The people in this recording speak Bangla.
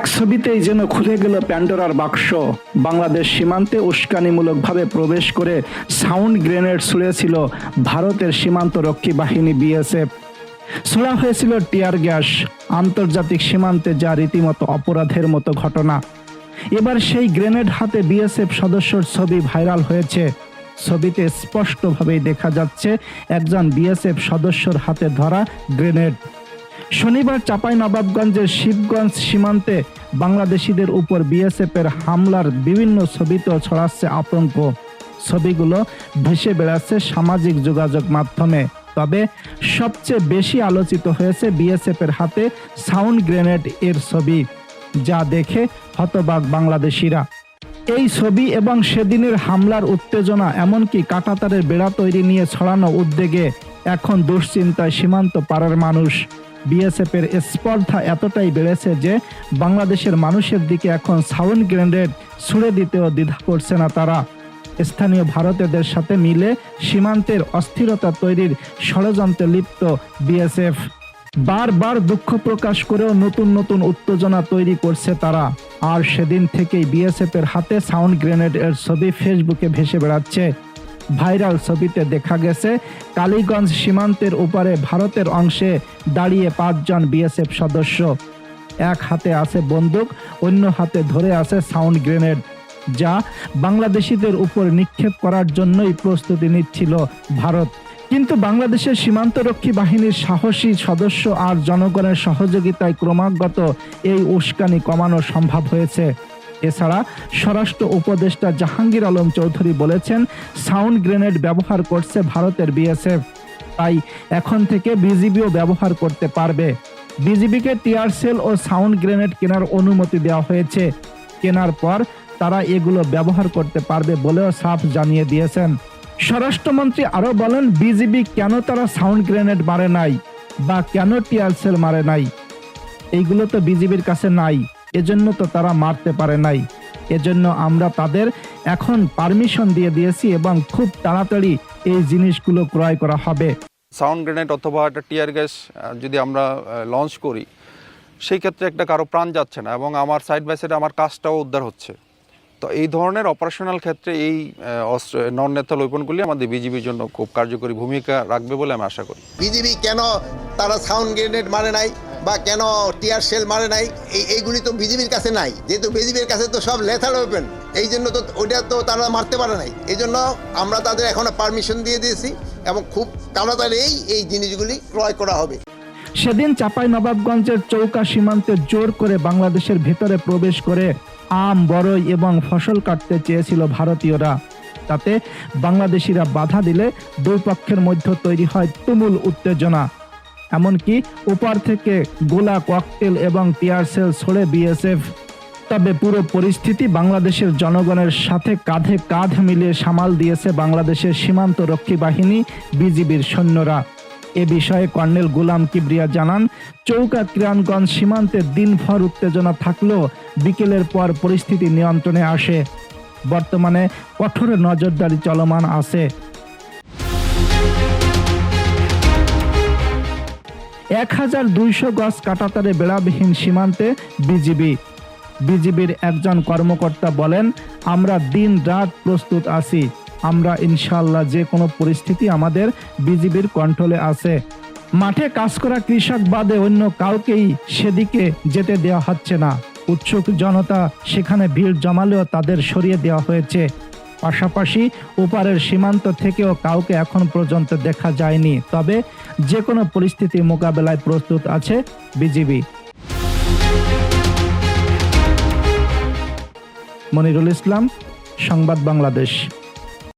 এক ছবিতেই যেন খুলে গেল প্যান্ডোরার বাক্স। বাংলাদেশ সীমান্তে উস্কানিমূলকভাবে প্রবেশ করে সাউন্ড গ্রেনেড ছুড়েছিল ভারতের সীমান্ত রক্ষী বাহিনী বিএসএফ। ছোড়া হয়েছিল টিয়ার গ্যাস, আন্তর্জাতিক সীমান্তে যা রীতিমতো অপরাধের মতো ঘটনা। এবার সেই গ্রেনেড হাতে বিএসএফ সদস্যর ছবি ভাইরাল হয়েছে। ছবিতে স্পষ্টভাবেই দেখা যাচ্ছে, একজন বিএসএফ সদস্যর হাতে ধরা গ্রেনেড। শনিবার চাপাই নবাবগঞ্জের শিবগঞ্জ সীমান্তে বাংলাদেশিদের উপর বিএসএফ এর হামলার বিভিন্ন ছবিতেও ছড়াচ্ছে আতঙ্ক। ছবিগুলো ভেসে বেড়াচ্ছে সামাজিক যোগাযোগ মাধ্যমে। তবে সবচেয়ে বেশি আলোচিত হয়েছে বিএসএফ এর হাতে সাউন্ড গ্রেনেড এর ছবি, যা দেখে হতবাক বাংলাদেশিরা। এই ছবি এবং সেদিনের হামলার উত্তেজনা এমনকি কাটাতারের বেড়া তৈরি নিয়ে ছড়ানো উদ্বেগে এখন দুশ্চিন্তায় সীমান্ত পাড়ার মানুষ। বিএসএফ এর স্পর্ধা এতটাই বেড়েছে যে বাংলাদেশের মানুষের দিকে এখন সাউন্ড গ্রেনেড ছুড়ে দিতেও দ্বিধা করছে না তারা। স্থানীয় ভারতীয়দের সাথে মিলে সীমান্তের অস্থিরতা তৈরির ষড়যন্ত্রে লিপ্ত বিএসএফ বারবার দুঃখ প্রকাশ করেও নতুন নতুন উত্তেজনা তৈরি করছে তারা। আর সেদিন থেকেই বিএসএফ এর হাতে সাউন্ড গ্রেনেড এর ছবি ফেসবুকে ভেসে বেড়াচ্ছে। ভাইরাল ছবিতে দেখা গেছে, কালীগঞ্জ সীমান্তের উপরে ভারতের অংশে দাঁড়িয়ে পাঁচজন বিএসএফ সদস্য। এক হাতে আছে বন্দুক, অন্য হাতে ধরে আছে সাউন্ড গ্রেনেড, যা বাংলাদেশিদের উপর নিক্ষেপ করার জন্যই প্রস্তুতি নিচ্ছিল ভারত। কিন্তু বাংলাদেশের সীমান্তরক্ষী বাহিনীর সাহসী সদস্য আর জনগণের সহযোগিতায় ক্রমাগত এই উস্কানি কমানো সম্ভব হয়েছে। এছাড়া স্বরাষ্ট্র উপদেষ্টা জাহাঙ্গীর আলম চৌধুরী বলেছেন, সাউন্ড গ্রেনেড ব্যবহার করছে ভারতের বিএসএফ। তাই এখন থেকে বিজিবিও ব্যবহার করতে পারবে। বিজিবিকে টিয়ার সেল ও সাউন্ড গ্রেনেড কেনার অনুমতি দেওয়া হয়েছে। কেনার পর তারা এগুলো ব্যবহার করতে পারবে বলেও সাফ জানিয়ে দিয়েছেন। স্বরাষ্ট্রমন্ত্রী আরও বলেন, বিজিবি কেন তারা সাউন্ড গ্রেনেড মারে নাই বা কেন টিয়ার সেল মারে নাই? এইগুলো তো বিজিবির কাছে নাই। এজন্য তো তারা মারতে পারে নাই। এজন্য আমরা তাদের এখন পারমিশন দিয়ে দিয়েছি এবং খুব তাড়াতাড়ি এই জিনিসগুলো ক্রয় করা হবে। সাউন্ড গ্রেনেড অথবা একটা টিয়ার গ্যাস যদি আমরা লঞ্চ করি সেই ক্ষেত্রে একটা কারও প্রাণ যাচ্ছে না এবং আমার সাইড বাই সাইডে আমার কাজটাও উদ্ধার হচ্ছে। তো এই ধরনের অপারেশনাল ক্ষেত্রে এই নন নেতাল ওয়েপনগুলি আমাদের বিজিবির জন্য খুব কার্যকরী ভূমিকা রাখবে বলে আমি আশা করি। বিজিবি কেন তারা সাউন্ড গ্রেনেড মারে নাই? বা কেন টিয়ার সেল মারে নাই? এই, এইগুলি তো বিজিবির কাছে নাই। যেহেতু বিজিবির কাছে তো সব লেথার ওপেন এই জন্য তো, ওইটা তো তারা মারতে পারে নাই। এই জন্য আমরা তাদের এখনও পারমিশন দিয়ে দিয়েছি এবং খুব তাড়াতাড়ি এই জিনিসগুলি ক্রয় করা হবে। সেদিন চাপাই নবাবগঞ্জের চৌকা সীমান্তে জোর করে বাংলাদেশের ভেতরে প্রবেশ করে আম বড়ই এবং ফসল কাটতে চেয়েছিল ভারতীয়রা। তাতে বাংলাদেশিরা বাধা দিলে দুই পক্ষের মধ্যে তৈরি হয় তুমুল উত্তেজনা। এমনকি উপার থেকে গোলা ককটেল এবং টিয়ার সেল ছড়ে বিএসএফ। তবে পুরো পরিস্থিতি বাংলাদেশের জনগণের সাথে কাঁধে কাঁধ মিলিয়ে সামাল দিয়েছে বাংলাদেশের সীমান্ত রক্ষী বাহিনী, বিজিবির সৈন্যরা। এ বিষয়ে কর্নেল গুলাম কিবরিয়া জানান, চৌকা কিরানগঞ্জ সীমান্তে দিনভর উত্তেজনা থাকলেও বিকেলের পর পরিস্থিতি নিয়ন্ত্রণে আসে। বর্তমানে কঠোর নজরদারি চলমান আছে। এক হাজার দুইশো গজ কাটাতারে বেড়াবিহীন সীমান্তে বিজিবি। বিজিবির একজন কর্মকর্তা বলেন, আমরা দিন রাত প্রস্তুত আছি। আমরা ইনশাল্লাহ যে কোনো পরিস্থিতি আমাদের বিজিবির কন্ট্রোলে আছে। মাঠে কাজ করা কৃষক বাদে অন্য কাউকেই সেদিকে যেতে দেওয়া হচ্ছে না। উৎসুক জনতা সেখানে ভিড় জমালেও তাদের সরিয়ে দেওয়া হয়েছে। পাশাপাশি ওপারের সীমান্ত থেকেও কাউকে এখন পর্যন্ত দেখা যায়নি। তবে যে কোনো পরিস্থিতি মোকাবেলায় প্রস্তুত আছে বিজিবি। মনিরুল ইসলাম, সংবাদ বাংলাদেশ।